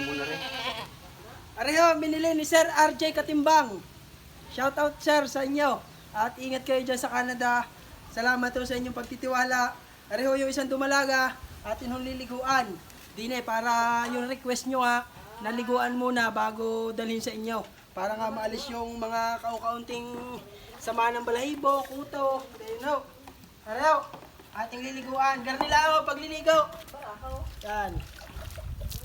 Kain muna rin. Areho, binili ni Sir RJ Katimbang. Shout out sir sa inyo. At ingat kayo dyan sa Canada. Salamat po sa inyong pagtitiwala. Areho yung isang dumalaga at inong liliguan. Dine, para yung request nyo ha, naliguan muna bago dalhin sa inyo. Para nga maalis yung mga kaukaunting sama ng balahibo, kuto. Ayun ho. Areho, ating liliguan. Garnila ho, pagliligo. Yan.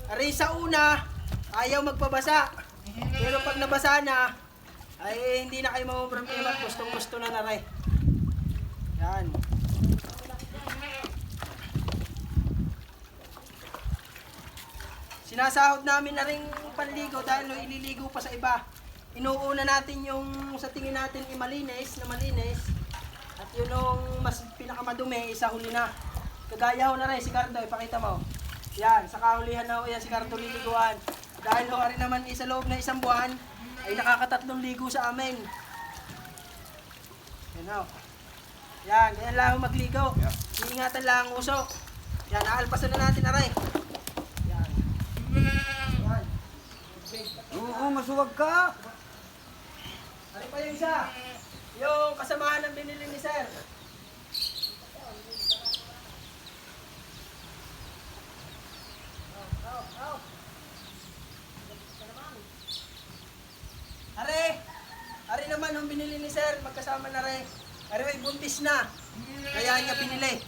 Aray sa una, ayaw magpabasa. Pero pag nabasa na, ay hindi na kayo mamumroblema at gustong gusto na naray. Yan. Sinasahod namin na rin panligo dahil ililigo pa sa iba. Inuuna natin yung sa tingin natin ay malinis na malinis. At yun yung mas pinakamadumi, isa huli na. Kagaya ho na rin si Cardo, ipakita mo. Yan, sa kahulihan na ho yan si Cardo liliguan. Dahil ho rin naman isa loob na isang buwan, ay nakakatatlong ligo sa amin. Yan ho. Yan, yan lang ho magligo. Iingatan lang ang uso. Yan, aalpasan na natin aray. Yan. Yan. Oo, masuwag ka. Ano pa yung isa? Yung kasamahan ng binili ni Sir. Yung binili ni Sir, magkasama na rin. Are, may buntis na. Kaya niya pinili.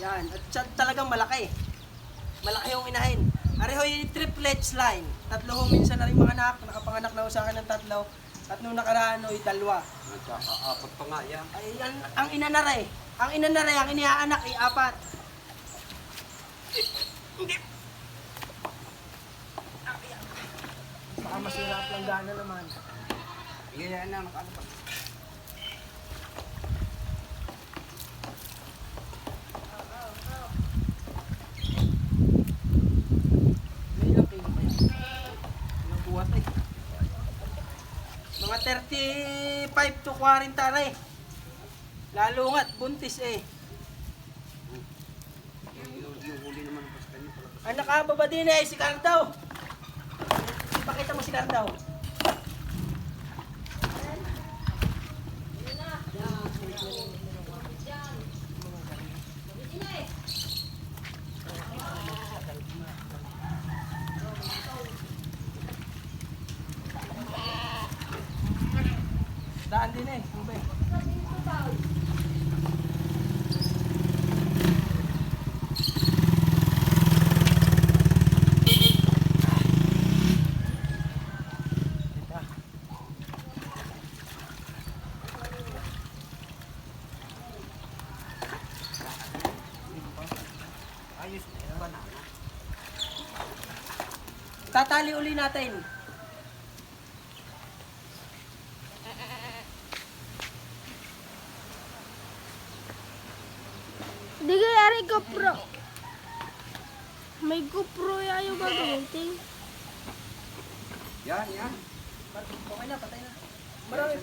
Yan, at siya talagang malaki. Malaki yung inahin. Are hoy triplets line. Tatlo ho minsan na rin mga anak, nakapanganak na ho sa akin ng tatlo. At nung nakaraan ho'y dalawa. Nagkakaapat pa nga yan. Ay, ang, ang ina na rin. Ang ina na rin, ang iniaanak ay apat. Hindi. Baka masira ang planggana naman. Yan na, nakaano pa. Eh. Mga 35 to 40 na eh. Lalo nga't buntis eh. Ang nakababa din eh, si Cardaw. Ipakita mo si Cardaw. Daan din eh, banana. Tatali uli natin. Di kaya ari GoPro. May GoPro yayo gagamitin. Yan, yan. Okay na, patay na. Marami pa.